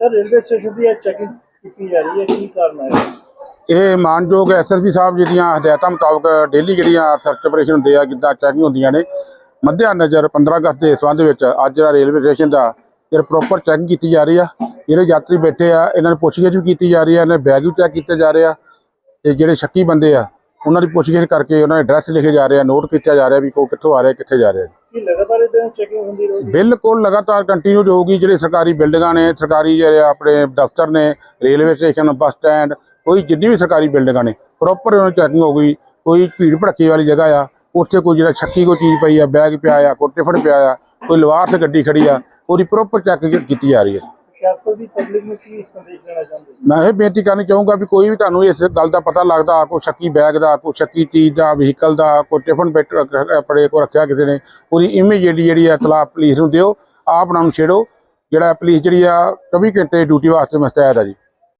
Sir, railway station ਦੀ checking ਕੀਤੀ ਜਾ ਰਹੀ ਹੈ, ਕੀ ਕਾਰਨ ਹੈ? ਇਹ ਮਾਨਯੋਗ ਐਸਐਸਪੀ ਸਾਹਿਬ ਜੀ ਦੀਆਂ ਹਦਾਇਤਾਂ ਮੁਤਾਬਕ ਡੇਲੀ ਜਿਹੜੀਆਂ ਸਰਚ ਆਪਰੇਸ਼ਨ ਹੁੰਦੇ ਆ, ਜਿੱਦਾਂ ਚੈਕਿੰਗ ਹੁੰਦੀਆਂ ਨੇ, ਮੱਧਿਆ ਨਜ਼ਰ 15 ਅਗਸਤ ਦੇ ਸੰਬੰਧ ਵਿੱਚ ਅੱਜ ਜਿਹੜਾ ਰੇਲਵੇ ਸਟੇਸ਼ਨ ਦਾ ਇਹ ਪ੍ਰੋਪਰ ਚੈਕਿੰਗ ਕੀਤੀ ਜਾ ਰਹੀ ਆ, ਜਿਹੜੇ ਯਾਤਰੀ ਬੈਠੇ ਆ, ਇਹਨਾਂ ਨੂੰ ਪੁੱਛਗਿੱਛ ਵੀ ਕੀਤੀ ਜਾ ਰਹੀ ਆ, ਇਹਨਾਂ ਦੇ ਬੈਗ ਵੀ ਚੈੱਕ ਕੀਤੇ ਜਾ ਰਹੇ ਆ, ਤੇ ਜਿਹੜੇ ਸ਼ੱਕੀ ਬੰਦੇ ਆ, ਉਹਨਾਂ ਦੀ ਪੁੱਛਗਿੱਛ ਕਰਕੇ ਉਹਨਾਂ ਦੇ ਐਡਰੈਸ ਲਿਖੇ ਜਾ ਰਹੇ ਆ ਨੋਟ ਕੀਤਾ ਜਾ ਰਿਹਾ ਵੀ ਕੋ ਕਿੱਥੋਂ ਆ ਰਿਹਾ, ਕਿੱਥੇ ਜਾ ਰਿਹਾ ਕੀ ਲਗਾਤਾਰ ਇਦਾਂ ਚੈਕਿੰਗ ਹੁੰਦੀ ਰਹੇਗੀ? ਬਿਲਕੁਲ ਲਗਾਤਾਰ ਕੰਟੀਨਿਊ ਹੋਊਗੀ ਜਿਹੜੇ ਸਰਕਾਰੀ ਬਿਲਡਿੰਗਾਂ ਨੇ, ਸਰਕਾਰੀ ਜਿਹੜੇ ਆਪਣੇ ਦਫ਼ਤਰ ਨੇ, ਰੇਲਵੇ ਸਟੇਸ਼ਨ, ਬੱਸ ਸਟੈਂਡ, ਕੋਈ ਜਿੰਨੀ ਵੀ ਸਰਕਾਰੀ ਬਿਲਡਿੰਗਾਂ ਨੇ ਪ੍ਰੋਪਰ ਉਹਨਾਂ ਚੈਕਿੰਗ ਹੋਊਗੀ ਕੋਈ ਭੀੜ ਭੜੱਕੇ ਵਾਲੀ ਜਗ੍ਹਾ ਆ, ਉੱਥੇ ਕੋਈ ਜਿਹੜਾ ਸ਼ੱਕੀ ਕੋਈ ਚੀਜ਼ ਪਈ ਆ, ਬੈਗ ਪਿਆ ਆ ਕੋਈ ਟਿਫਨ ਪਿਆ ਆ, ਕੋਈ ਲਵਾਰ ਤੇ ਗੱਡੀ ਖੜੀ ਆ, ਉਹਦੀ ਪ੍ਰੋਪਰ ਚੈਕਿੰਗ ਕੀਤੀ ਜਾ ਰਹੀ ਹੈ। ਹੁਸ਼ਿਆਰਪੁਰ ਦੀ ਪਬਲਿਕ ਨੂੰ ਕੀ ਸੰਦੇਸ਼ ਦੇਣਾ ਚਾਹੁੰਦੇ? ਮੈਂ ਇਹ ਬੇਨਤੀ ਕਰਨੀ ਚਾਹੂੰਗਾ ਵੀ ਕੋਈ ਵੀ ਤੁਹਾਨੂੰ ਇਸ ਗੱਲ ਦਾ ਪਤਾ ਲੱਗਦਾ, ਕੋਈ ਸ਼ੱਕੀ ਬੈਗ ਦਾ, ਕੋਈ ਸ਼ੱਕੀ ਚੀਜ਼ ਦਾ ਵਹੀਕਲ ਦਾ, ਕੋਈ ਟਿਫਨ ਬੈਟ ਆਪਣੇ ਕੋਲ ਰੱਖਿਆ ਕਿਸੇ ਨੇ ਉਹਦੀ ਇਮੀਡੀਏਟਲੀ ਜਿਹੜੀ ਹੈ ਇਤਲਾਹ ਪੁਲਿਸ ਨੂੰ ਦਿਓ, ਆਪ ਨਾ ਛੇੜੋ, ਜਿਹੜਾ ਪੁਲਿਸ ਜਿਹੜੀ ਆ 24 ਘੰਟੇ ਡਿਊਟੀ ਵਾਸਤੇ ਮੁਸਤੈਦ ਆ ਜੀ।